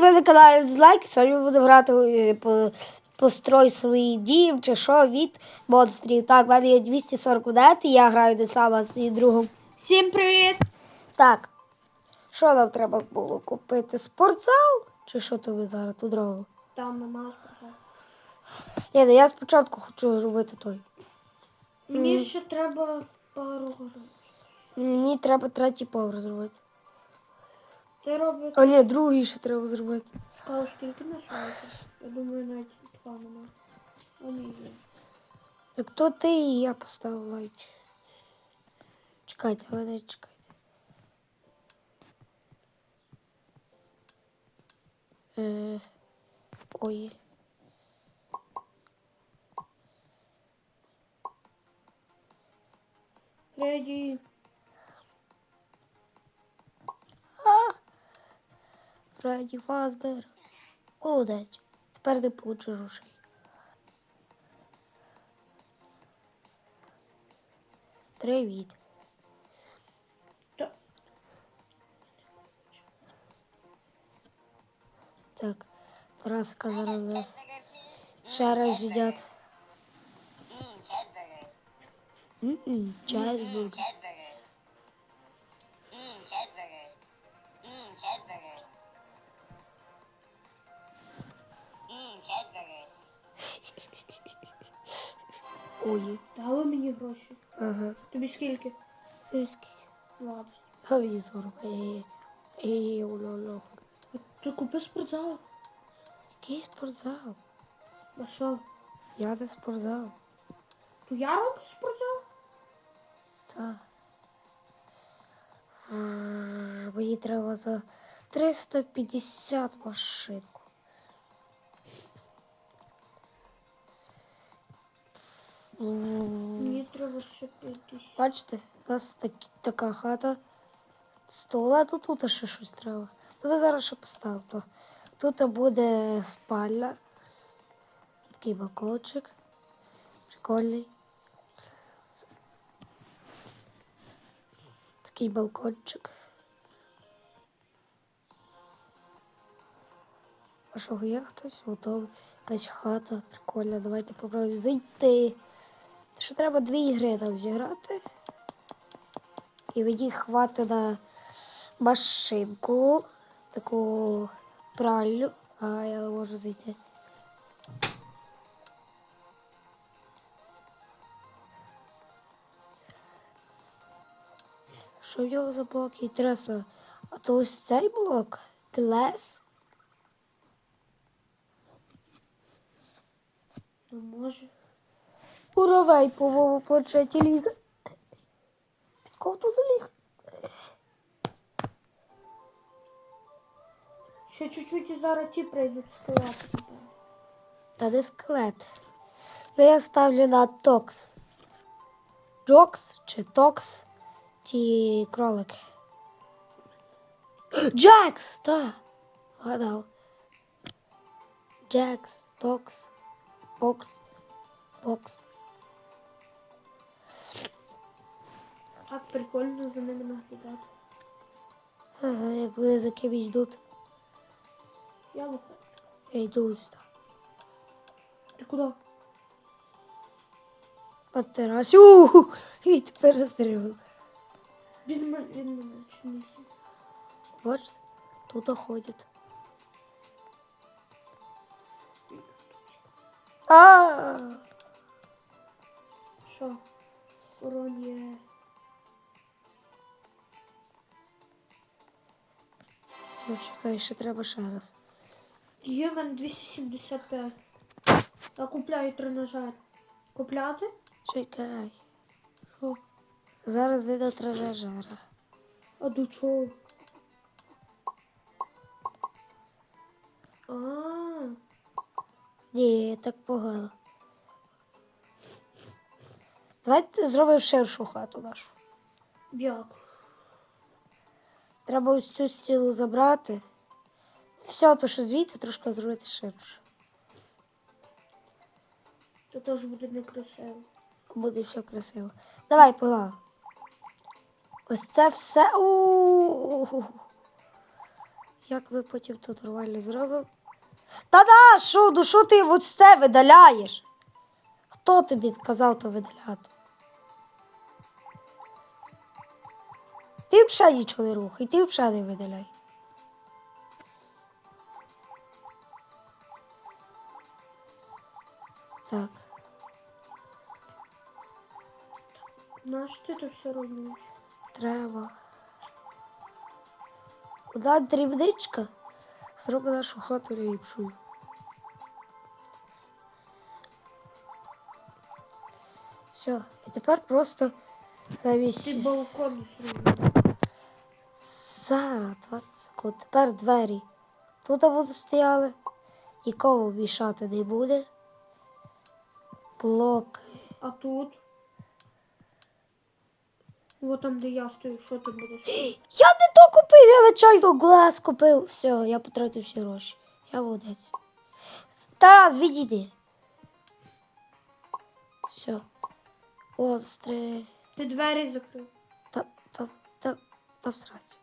Ви на каналі Дизлайк. Сьогодні ми будемо грати е, по построй свій дім чи що від монстрів. Так, в мене є 240 монет, і я граю не сама з своїм другом. Всім привіт! Так, що нам треба було купити? Спортзал? Чи що тобі зараз тут робимо? Там нема спортзалу. Ні, ну я спочатку хочу зробити той. Мені ще треба пару город. Мені треба третій поверх зробити. Ти робиш А ні, другий ще треба зробити. кау скільки на? Я думаю, навіть два нема. А ні, є. Як то ти і я поставив лайк. Чекайте, ви чекайте. Е, ой. Фредді. Фредді Фазбер. Молодець. Тепер не получу грошей. Привіт. Так, зараз е, ще раз їдять. Чайсбургер. Тобі скільки? Фиски. 20. А мені 40. Ей, ей, уло-ло. А ти купи спортзал. Який спортзал? А що? Я не спортзал. То я роблю спортзал? Так. Р- Мені треба за 350 машинку. Мені треба ще 50. Бачите, у нас такі, така хата. Стол, а тут, тут ще щось треба. Ви зараз ще поставимо. Тут буде спальня. Такий балкончик. Прикольний. Такий балкончик. А що є хтось? Готовий. Якась хата. Прикольна. Давайте попробуємо зайти. Що треба дві ігри там зіграти. І мені хватить на машинку, таку пральню, а я не можу зайти. Що в нього за блок? Інтересно. А то ось цей блок клес. Ну може. Буровей по моєму планшеті лізе. Під кого тут заліз? Ще чуть-чуть і зараз ті прийдуть скелети. Та не скелет. Ну я ставлю на токс. Джокс чи токс, ті кролики. Джекс! Та. Гадав. Джекс, токс, бокс, бокс. Прикольно за ними наглядати. Ага, як вони за кимось йдуть. Я виходжу. Я йду сюди. Ти куди? На терасі. Уху! І тепер застрілив. Він мене, він мене чи ні? Бачите? Тут ходять. А! Що? Урон є. Все, чекай, ще треба ще раз. Є в мене 275. Я купляю тренажер. Купляти? Чекай. Що? Зараз не до тренажера. А до чого? А, Ні, так погано. Давайте зробимо ширшу хату нашу. як? Треба ось цю стіну забрати. Все, то що звідси трошки зробити ширше. Це теж буде некрасиво. Буде все красиво. Давай, погнали. Ось це все. У-у-у. Як ви потім тут нормально зробимо? Та да, що, ну що ти ось це видаляєш? Хто тобі казав то видаляти? Ти взагалі нічого не рухай, ти взагалі не видаляй. Так. Наш ти то все робиш? Треба. Одна дрібничка зробить нашу хату ліпшою. Все, і тепер просто замість. Ти балкон зробив. Зараз 20 секунд. Тепер двері. Тут будуть стояли. Нікого вішати не буде. Блоки. А тут? Вот там, де я стою, що ти будеш? Я не то купив, я нечайно глаз купив. Все, я потратив всі гроші. Я молодець. Тарас, відійди. Все. Остре. Ти двері закрив. Та, та, та, та всрать.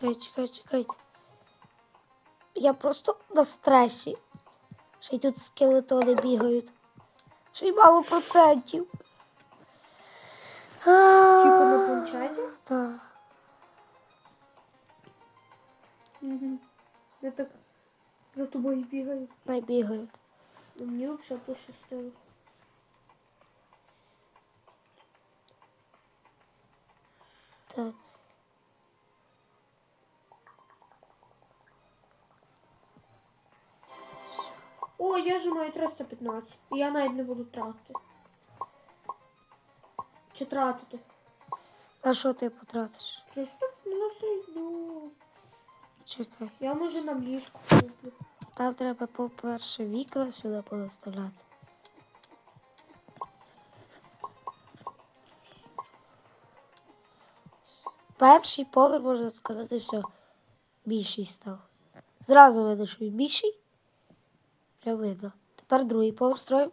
Чекай, чекай, чекайте. Я просто на стресі. Ще й тут скелетони бігають. Ще й мало процентів. Типу на планшеті? Так. Угу. Я так за тобою бігаю. Не бігають. Ну, Мені взагалі пощастило. Так. О, я же маю 315. І я навіть не буду тратити. Чи тратити? На що ти потратиш? 315, ну. Чекай. Я може на ліжку куплю. Там треба, по-перше, вікна сюди поставляти. Перший поверх, можна сказати, все, більший став. Зразу видно, що він більший. Прям видно. Тепер другий поверх строїмо.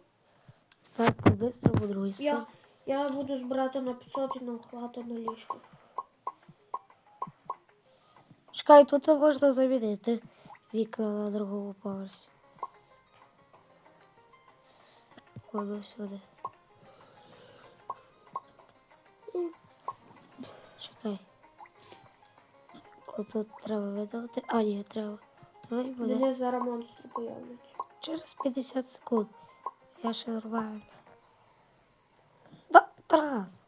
Тепер по-бистрому другий строїмо. Я, я буду збирати на 500 і нам хватить на ліжку. Чекай, тут можна замінити вікна на другому поверсі. Воно сюди. Чекай. Отут треба видалити. А, ні, треба. Мене зараз монстри появляться. Через 50 секунд. Я ще нормально. Да, Тарас.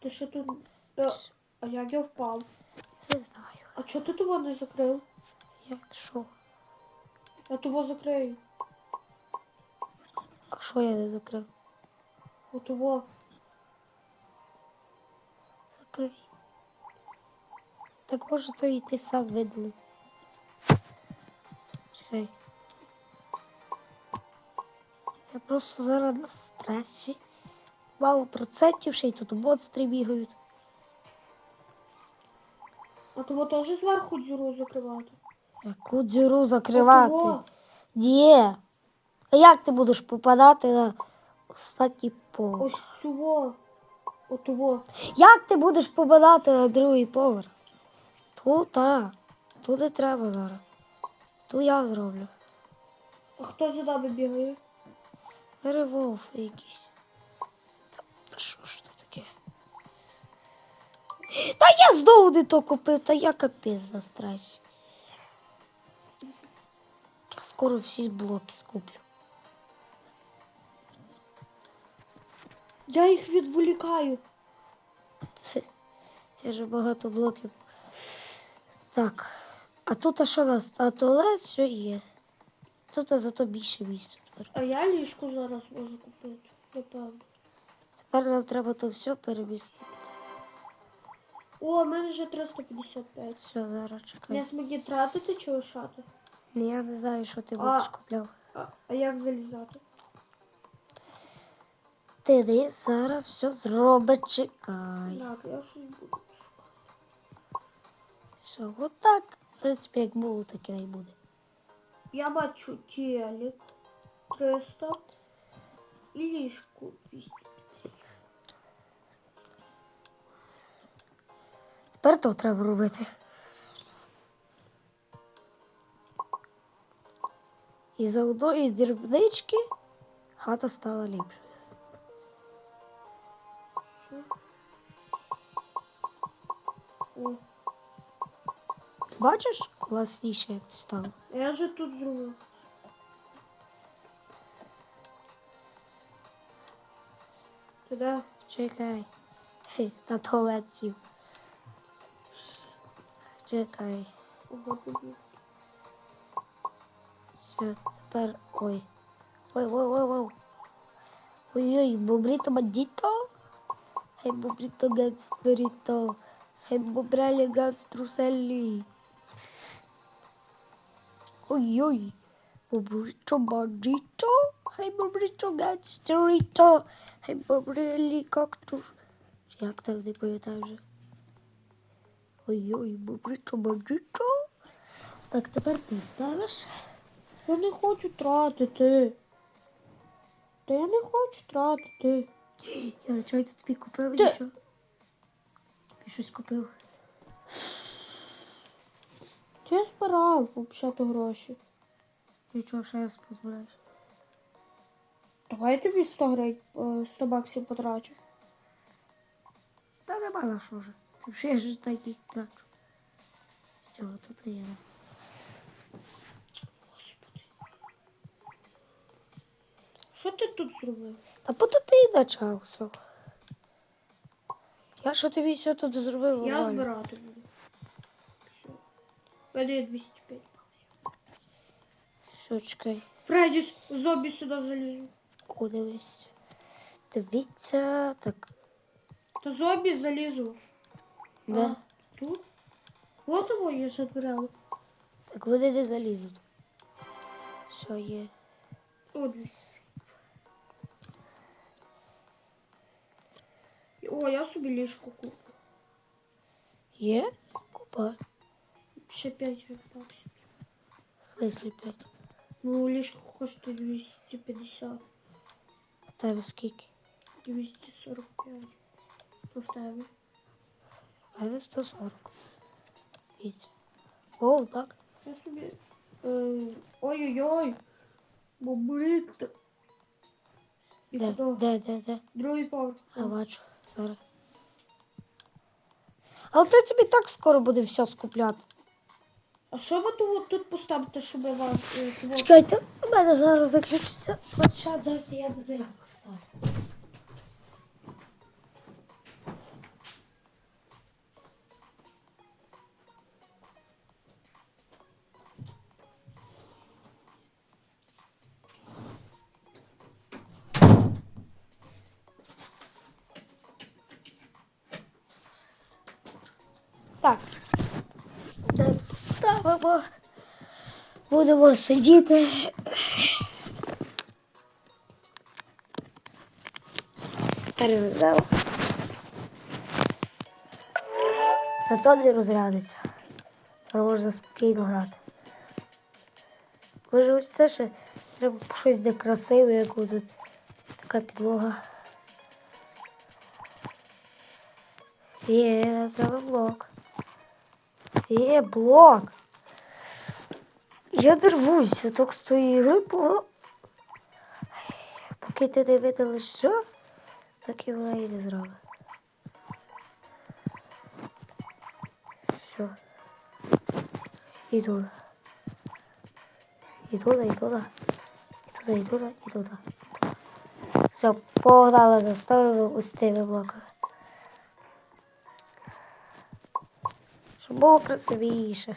Ти що тут. А, а як я впав? Не знаю. А чого ти того не закрив? Як що? Я того закрию. А що я не закрив? Отого. Закрий. Так може то і ти сам видно. Чекай. Просто зараз на стресі. Мало процентів, ще й тут монстри бігають. А того теж зверху дзюру закривати. Яку дзюру закривати? Ні. А як ти будеш попадати на останній поверх? Ось цього. Отого. Як ти будеш попадати на другий поверх? Тут так. Тут не треба зараз. Тут я зроблю. А хто за нами бігає? Переволф якийсь. Та, що ж то таке? Та я знову не то купив, та я капець на стресі. Я скоро всі блоки скуплю. Я їх відволікаю. Це, я вже багато блоків. Так. А тут а що у нас? А туалет все є. Тут а зато більше місця тепер. А я ліжку зараз можу купити. Напевно. Тепер нам треба то все перемістити. О, в мене вже 355. Все, зараз чекай. Я смоги тратити чи лишати? Ні, я не знаю, що ти будеш купляв. А, а як залізати? Ти не зараз все зробить, чекай. Так, я щось буду. Все, отак. В принципі, як було, так і не буде. Я бачу телек 300 і ліжку 200. Тепер то треба робити. І за одної дрібнички хата стала ліпшою. О, Бачиш, класніше як стало. я вже тут зробив. Туди. Чекай. Хе, на туалет сів. Чекай. Ого, тобі. Все, тепер. Ой. Ой, ой, ой, ой. Ой-ой, бобрito бандito. Хей, бобрito ганстерito. Хей, бобрали ганструсели. Ой-ой. Бобрito бандito. Хей, бобрito ганстерito. Хей, бобрали кактус. Як так не пам'ятаю вже? Ой-ой, бобрito бандito. Так, тепер ти ставиш. Я не хочу тратити. Та я не хочу тратити. Я чай тут тобі купив Ти- нічого. Тобі щось купив. Я збирав взагалі гроші. Ти чого ще раз позбираєш? Давай я тобі 100 гривень, е, 100 баксів потрачу. Та нема на що вже. Вже я ж так трачу. Чого тут є? Господи. Що ти тут зробив? Та по тут і начався. Я що тобі все тут зробив? Я нормально. збирати буду. Все. Мене 205 баксів. Все, чекай. Фредіс, зомбі сюди залізу. О, дивись. Дивіться, так. Та зомбі залізу. Де? А, тут? От його я забирав. Так вони не залізуть. Все є. О, 200. О, я собі ліжко куплю. Є? Купа. Ще 5 баксів. В смислі п'ять. Ну, ліжко коштує 250. А скільки? 245. То в. А це 140. Вісь. О, так. Я собі. Е, Ой-ой-ой. Бобрит. Де, де, де, де? Другий поверх. Я бачу зараз. Але в принципі так скоро буде все скупляти. А що ви тут, тут поставите, щоб вас. е, Чекайте, у мене зараз виключиться. Хоча дайте я зарядку вставлю. Так. Де поставимо. Будемо сидіти. Перевеземо. Зато не розрядиться. Можна спокійно грати. Може ось це ще треба щось де красиве, як тут така підлога. Є, треба блок. Є блок. Я дервусь, отак з тої ігри, бо поки ти не видалиш що, так і вона не зробить. Все. І туди. І туди, і туди. І туди, і туди, і туди. Все, погнали, заставимо ось тими блоками. Щоб було красивіше.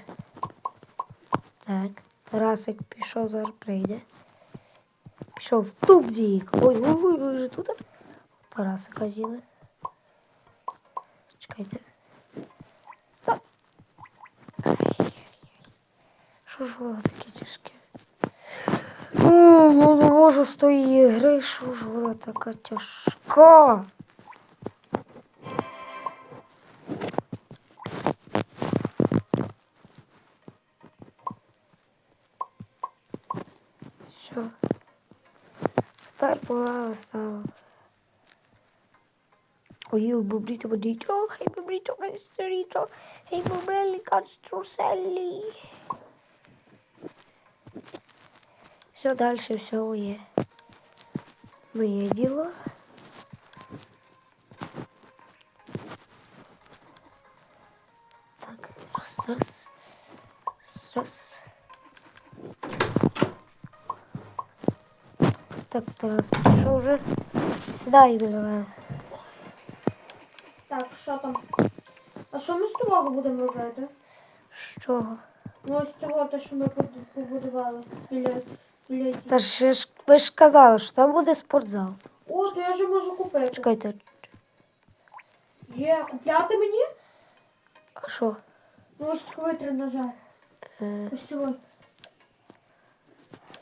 Так, Тарасик пішов, зараз прийде. Пішов в тубзік. Ой, ой, ой, вже тут? Тарасика з'їли. Чекайте. Що ж воно таке тяжке? Ну, не можу з тої гри, що ж вона така тяжка. Все. Тепер погано стало. Поїв бобріто водичок, хей бобріто кастріто, хей бобрелі каструселі. Все далі, все є. Моє діло. Так, раз, раз, раз. Так, Тарас пішов вже. Сідай мене. Так, що там? А що ми з того будемо робити? З чого? Ну ось цього, те, що ми побудували біля, біля... Та ж ви ж казали, що там буде спортзал. О, то я вже можу купити. Чекайте, Є, купляти мені? а що? Ну ось такий тренажер. Е, Ось цього.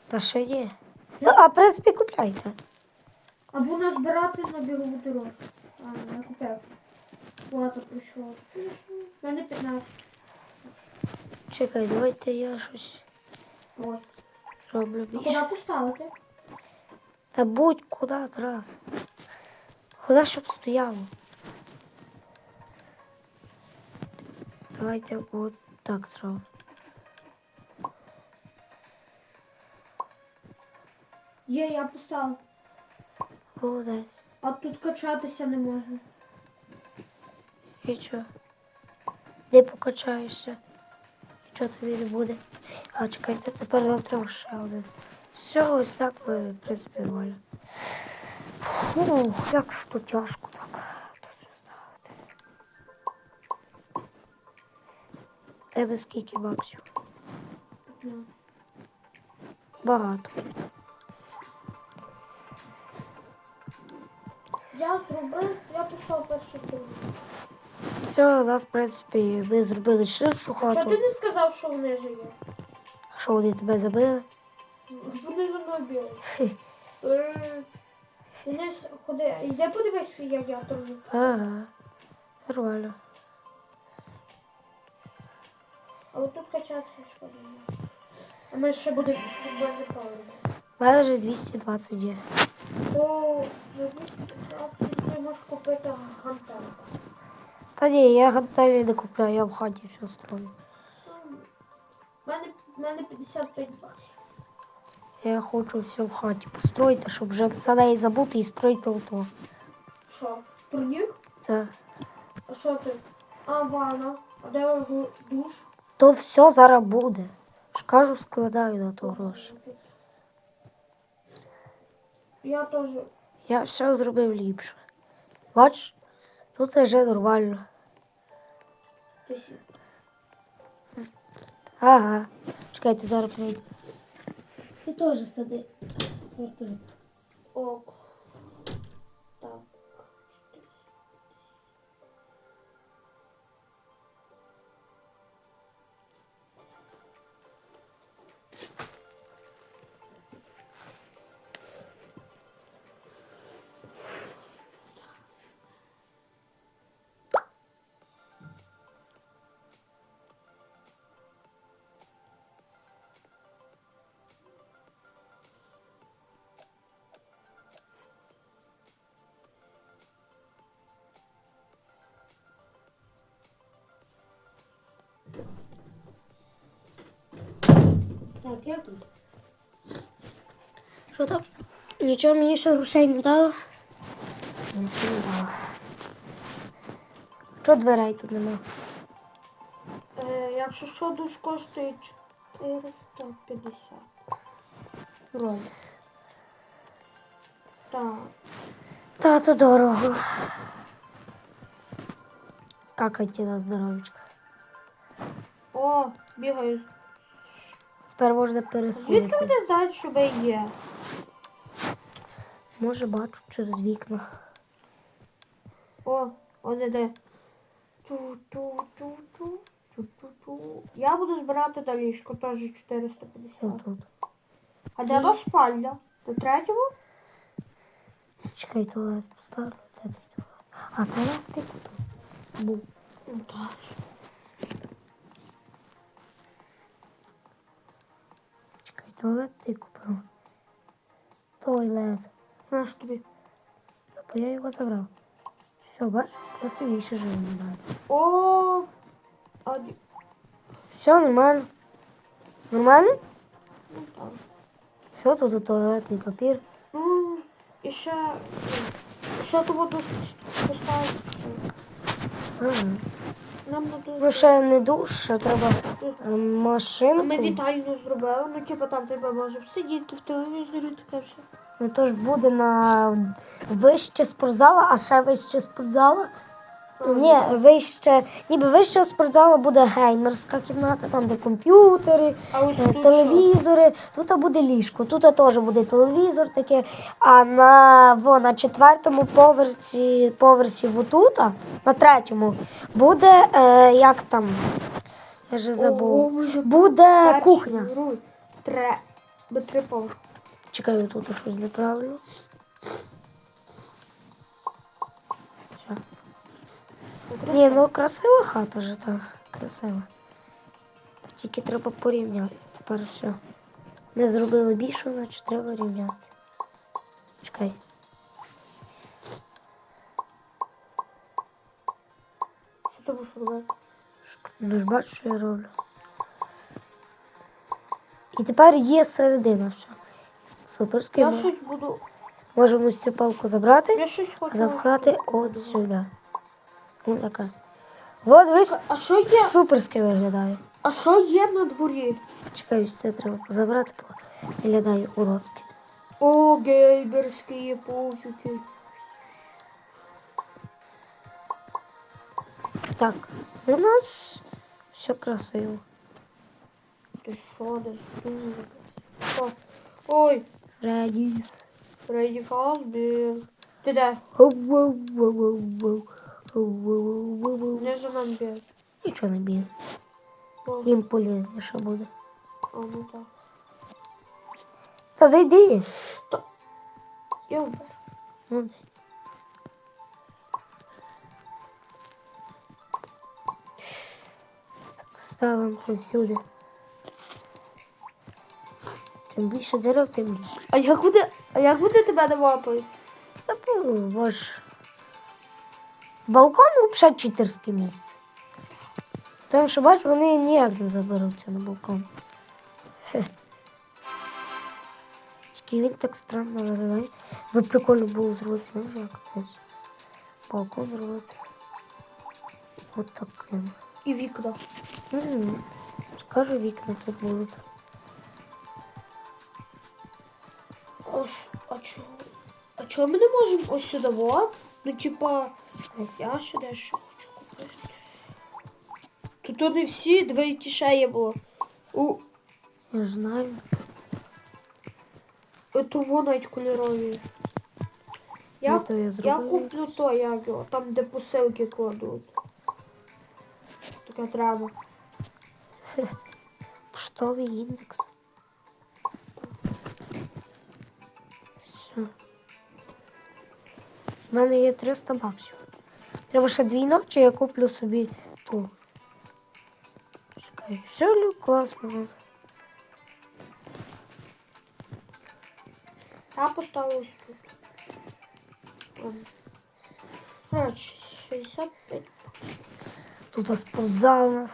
та що є? Ну, а в принципі купляйте. Або назбирати на бігову дорожку. А, не купив. Плата прийшла. У мене 15. Чекай, давайте я щось Ой. роблю А більше. куди поставити? Та будь куди Тарас. Куди щоб стояло. Давайте от так зробимо. Є, я поставив. Молодець. А тут качатися не можна. І що? Де покачаєшся? Нічого тобі не буде. А чекайте, тепер нам треба ще один. Все, ось так ми, в принципі, нормально. Фу, як ж то тяжко так. Тебе скільки баксів? Ну. Багато. Я зробив, я поставив першу другу. Все, у нас, в принципі, ми зробили ширшу Що хату. ти не сказав, що вони є? А що вони тебе забили? Вони за мною. Е, Денис, ходи, йди подивись, як я торгую. Ага. Нормально. А от тут качатися шкода. А ми ще будемо футбол запалити. У мене вже 220 є. То за 230 ти можеш купити гантелку. Та ні, я гантелі не купляю, я в хаті все строю. У мене, в мене 55 баксів. Я хочу все в хаті построїти, щоб вже за неї забути і строїти ото. Що? Турнір? Так. А що ти? А, ванна. А де душ? То все зараз буде. Ж кажу, складаю на то гроші. Я теж. Я все зробив ліпше. Тут вже нормально. Ага. Чекайте, зараз прийду. Ти теж сади. Ок. Я тут. Що там? Нічого мені ще грошей не дало? Нічого не дало. Чого дверей тут нема? Е, якщо що, душ коштує 450. Вроді. Так. Та то дорого. Какайте на здоровечко. О, бігаю. Тепер можна Звідки пересунути. вони знають, що ви є? Може бачу через вікна. О, он іде. Ту-ту-ту-ту. Ту-ту-ту. Я буду збирати до ліжко, теж 450. Отут. А де до спальня? До третього? Чекай, туалет поставлю. Де туалет? А туалет ти тут був. Ну, так. Туалет ти купив. Туалет. На що тобі? Та бо я його забрав. Все, бачиш, красивіше вже виглядає. О, а, Все нормально. Нормально? ну так. Все, тут туалетний папір. Ну, і ще, ще ту воду поставити. Ага. Нам не Ну ще не душ, ще треба е, машинку. Ми вітальню зробили, ну типу там треба може сидіти в телевізорі, таке все. Ну то ж буде на вище спортзала, а ще вище спортзала. Ні, вище, ніби вище спортзала буде геймерська кімната, там де комп'ютери, е, тут телевізори. Тут буде ліжко, тут теж буде телевізор таке. А на, во, на четвертому поверсі, поверсі отута, на третьому, буде е, як там. Я вже забув. Буде кухня. три поверхи. Чекаю, тут щось неправильно. Ні, ну красива хата же так. Красива. Тільки треба порівняти. Тепер все. Ми зробили більше, значить треба рівняти. Чекай. Що будеш робити? Ну ж бачиш, що я роблю. І тепер є середина все. Суперський. Я щось буду. Можемо цю палку забрати, Я щось хочу. запхати от сюди. Ось така. От дивись, А що є? суперськи виглядає. А що є на дворі? Чекаю, це треба забрати, бо виглядає уродки. О, гейберські пуфіки. Так, у нас все красиво. Ти що, десь дуже. Ой, Радіс. Рейді Фазбір. Ти де? Воу-воу-воу-воу. Воу-воу-воу-воу. Не за. Нічого не. О, Їм полезніше буде. А, ну так. Та зайди. Я вбер. Молодець. Ставимо повсюди. Чим більше дерев, тим більше. А як буде, а як буде тебе не лапають? Та ну, ваш балкон взагалі читерське місце. Тому що, бач, вони ніяк не заберуться на балкон. Хе. Тільки він так странно виглядає. Би прикольно було зробити, знаєш, як десь. Балкон зробити. От таким. І вікна. М, Кажу, вікна тут будуть. А, ж- а чого? А чого ми не можемо ось сюди во? Ну, типа, я ще дещо хочу купити. Тут вони всі, дві які ще є було. У, Я знаю. того навіть кольорові. Я, Ну, я я куплю то, як його, там, де посилки кладуть. Таке треба. Поштовий індекс. Все. У мене є 300 баксів. Треба ще дві ночі, я куплю собі ту. Чекай, все класно. Я поставлю ось тут. Коротше, 65 Тут спортзал у нас.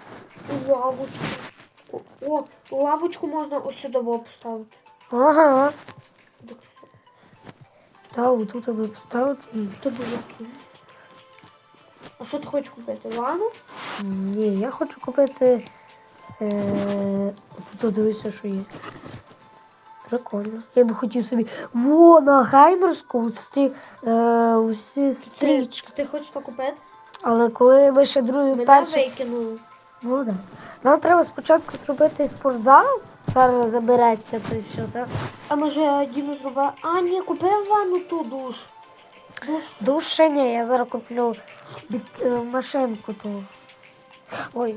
лавочку. О, о, лавочку можна ось сюди поставити. Ага. Буде красиво. Та тут аби поставити і. Тобі які? А що ти хочеш купити? Ванну? Ні, я хочу купити. Е... Тут дивися, що є. Прикольно. Я би хотів собі. Во, на геймерську усі, е, усі стрічки. Ти, ти хочеш то купити? Але коли ми ще другий Мене перший. викинули. Ну, да. Нам треба спочатку зробити спортзал, зараз забереться то і все, так? А може Діну зробив? А, ні, купив ванну ту душ. Душ. Ні, я зараз куплю е, машинку ту. Ой,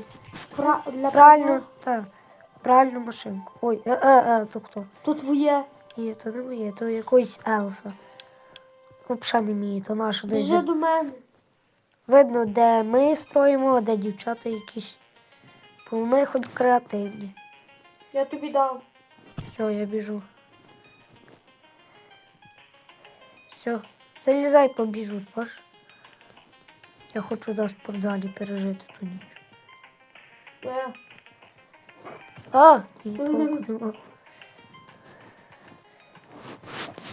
Пра... Для правильно, так. Правильну машинку. Ой, е, е, е, то хто? Тут твоє. Ні, то не моє, то якоїсь Елса. Взагалі не мій, то наша десь. Біжи до мене. Видно, де ми строїмо, а де дівчата якісь. Бо ми хоч креативні. Я тобі дав. Все, я біжу. Все, залізай, побіжу, бачиш? Я хочу на спортзалі пережити ту ніч. Е, А, Мгм. толку.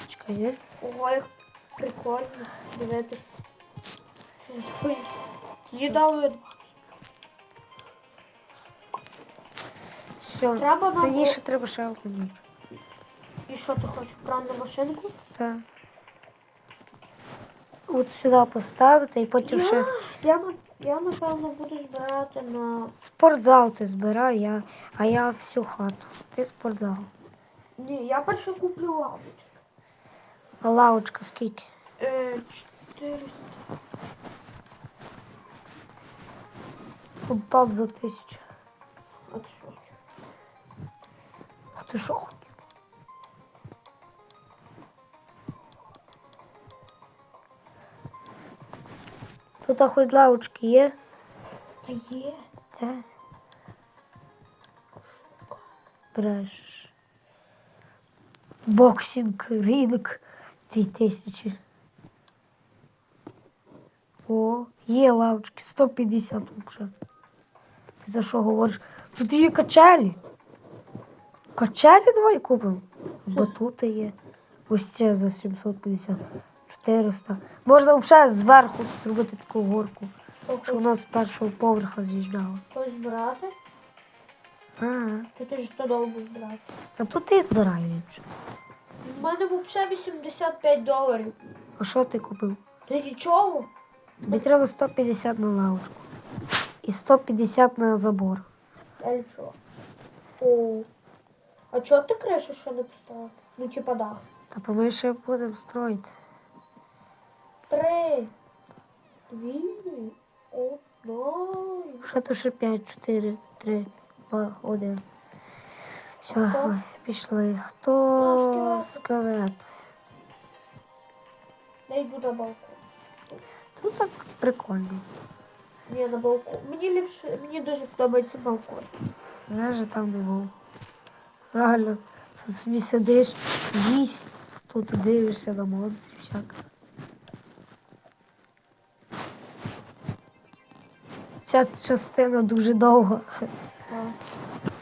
Чекай, є? Ого, як прикольно. Дивитись. Ой, Їда видно. Все. Треба нам. Мені ще треба ще одну. І що ти хочеш? Пральну машинку? Так. От сюди поставити і потім ще Я, я напевно буду збирати на. спортзал ти збирай, я, а я всю хату. Ти спортзал. Ні, я перше куплю лавочку. А лавочка скільки? Е, 400. Фонтан за тисячу. А ти що? А ти що Тут хоч лавочки є? Та є. Так. Брешеш. Боксинг, ринок 2000. О, є лавочки, 150 взагалі. Ти за що говориш? Тут є качелі. Качелі давай купимо. Батути є. Ось це за 750. 400. Можна взагалі зверху зробити таку горку, щоб вона з першого поверха з'їжджала. Хочеш збирати? Ага. То ти ж то довго збирати. А тут ти збирай ліпше. У мене взагалі 85 доларів. А що ти купив? Та нічого. Тобі треба 150 на лавочку. І 150 на забор. Та нічого. О. А чого ти кришу ще не поставив? Ну, типа дах. Та ми ще будемо строїти. Три. Дві. Одна. Ще то ще 5, 4, 3, 2, 1. Все, Хто? пішли. Хто Ну, скелет? Я йду на балкон. Тут так прикольно. Ні, на балкон. Мені ліпше, мені дуже подобається балкон. Я же там не був. Тут собі сидиш, їсть, тут дивишся на монстрів всяк. Ця частина дуже довга.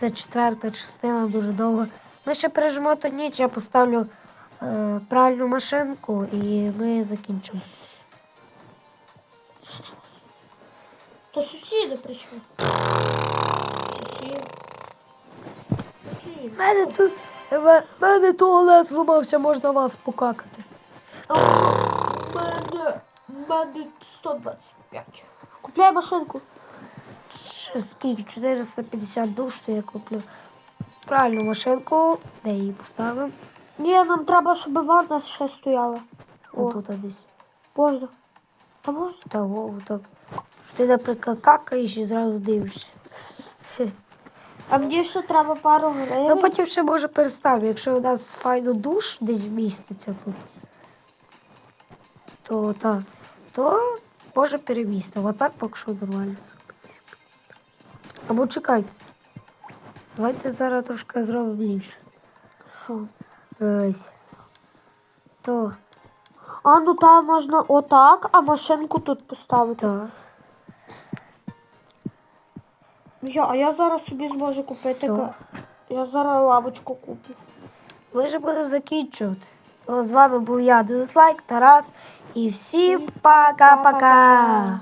Це четверта частина дуже довга. Ми ще пережимо ту ніч, я поставлю е, пральну машинку і ми закінчимо. То сусіди прийшли. Сусіди. Сусіди. У мене тут в мене туалет зламався, можна вас покакати. У мене, у мене 125. Купляй машинку. Скільки? 450 душ, то я куплю пральну машинку, де її поставимо. Ні, нам треба, щоб ванна ще стояла. О, Отут десь. можна. Та можна? Та вову так. Ти, наприклад, какаєш і зразу дивишся. А мені ще треба пару гривень. Ну потім ще може переставлю, якщо у нас файно душ десь вміститься тут, то та, то може перемістимо. А так поки що нормально. Або чекайте. Давайте зараз трошки зробимо ліпше. Що? Ось. То, А, ну там можна отак, а машинку тут поставити. так. Я, а я зараз собі зможу купити. Ка- Я зараз лавочку куплю. Ми вже будемо закінчувати. З вами був я, Дизлайк, Тарас. І всім пока-пока.